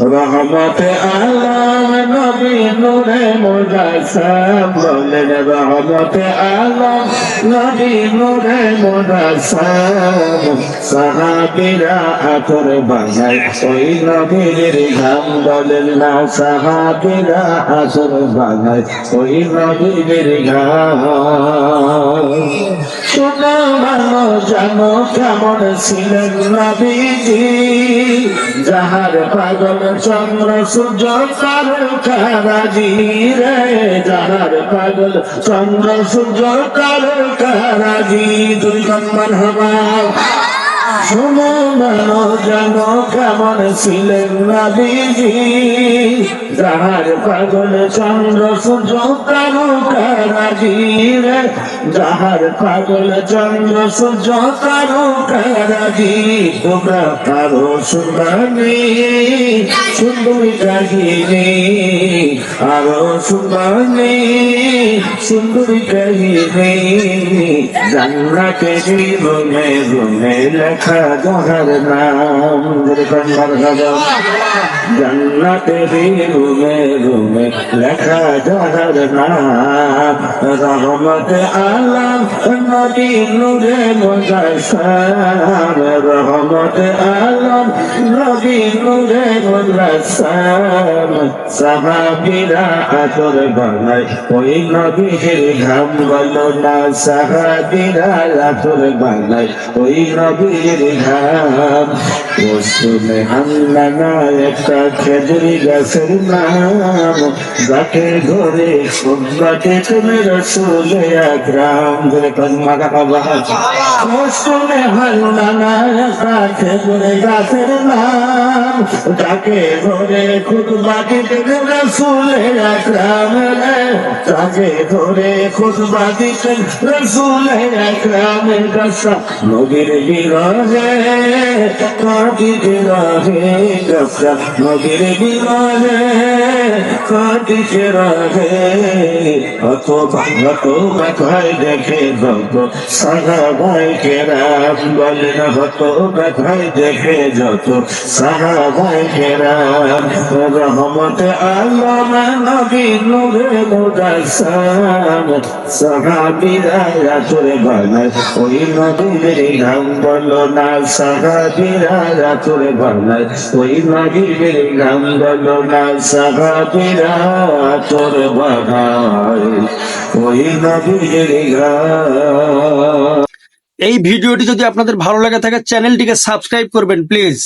রহমতে আলম নবী নূরে মুজাসম বলেন, রহমতে আলম নবী নূরে মুজাসম সাহাবীরা আতর বানাই ওই নবীর ঘাম বলেন না সাহাবীরা আতর বানাই ওই নবীর ঘাম। শোনো মানো, জানো কেমন ছিলেন নবীজি। যাহার পাগল চন্দ্র সূর্য তারকারাজি রে যাহার পাগল চন্দ্র সূর্য তারকারাজি দুই নম্বর হবা শোনো মানো জানো কেমন ছিলেন নবীজি যাহার পাগল চন্দ্র সূর্য তারকারাজি রে যাহার পাগল চন্দ্র সূর্য তারকারাজি তোমরা পারো সুন্দরী। সুন্দরী কাহিনী আরও সুন্দরী সুন্দরী কাহিনী জান্নাতে জীবনে রুমে লেখা যাহার নাম জান্নাতে রুমে রুমে লেখা যাহার নাম রহমত আলম নবী নূরে মুজাসসাম রহমত আলম নবী নূরে মুজাসসাম সাহাবীরা আতর বানাই ওই নবীর ঘাম বলো না। সাহাবীরা আতর বানাই ওই নবীর ঘাম। রসুলে হান্নানা একটা খেজুরি গাছের নাম, যাকে ধরে সুন্দরকে তুমি রসুলে আকরাম ধরে কন্যা বাবা রসুলে হান্নানা একটা খেজুরি গাছের নাম। যাকে ধরে খুদবাকে তুমি রসুলে আকরাম তাকে ধরে খুদবা দিতেন রসুলে আকরামের কসা নবীর বিরহে কাটি বিরহে কসা নবীর বিরহে কাটি বিরহে অত ভাঙত ব্যথায় দেখে যত সাহাবাই কেরাম বলেন হত ব্যথায় দেখে যত সাহাবাই কেরাম রহমতে আলম নবী নূরে মুদাসাম সাহাবীরা রাতুরে বানায় ওই নবীর নাম বলো না সাহাবীরা রাতুরে বানায় ওই নবীর নাম বলো না সাহাবীরা রাতুরে বাধাই ওই এই ভিডিওটি যদি আপনাদের ভালো লাগে থাকে চ্যানেলটিকে সাবস্ক্রাইব করবেন প্লিজ।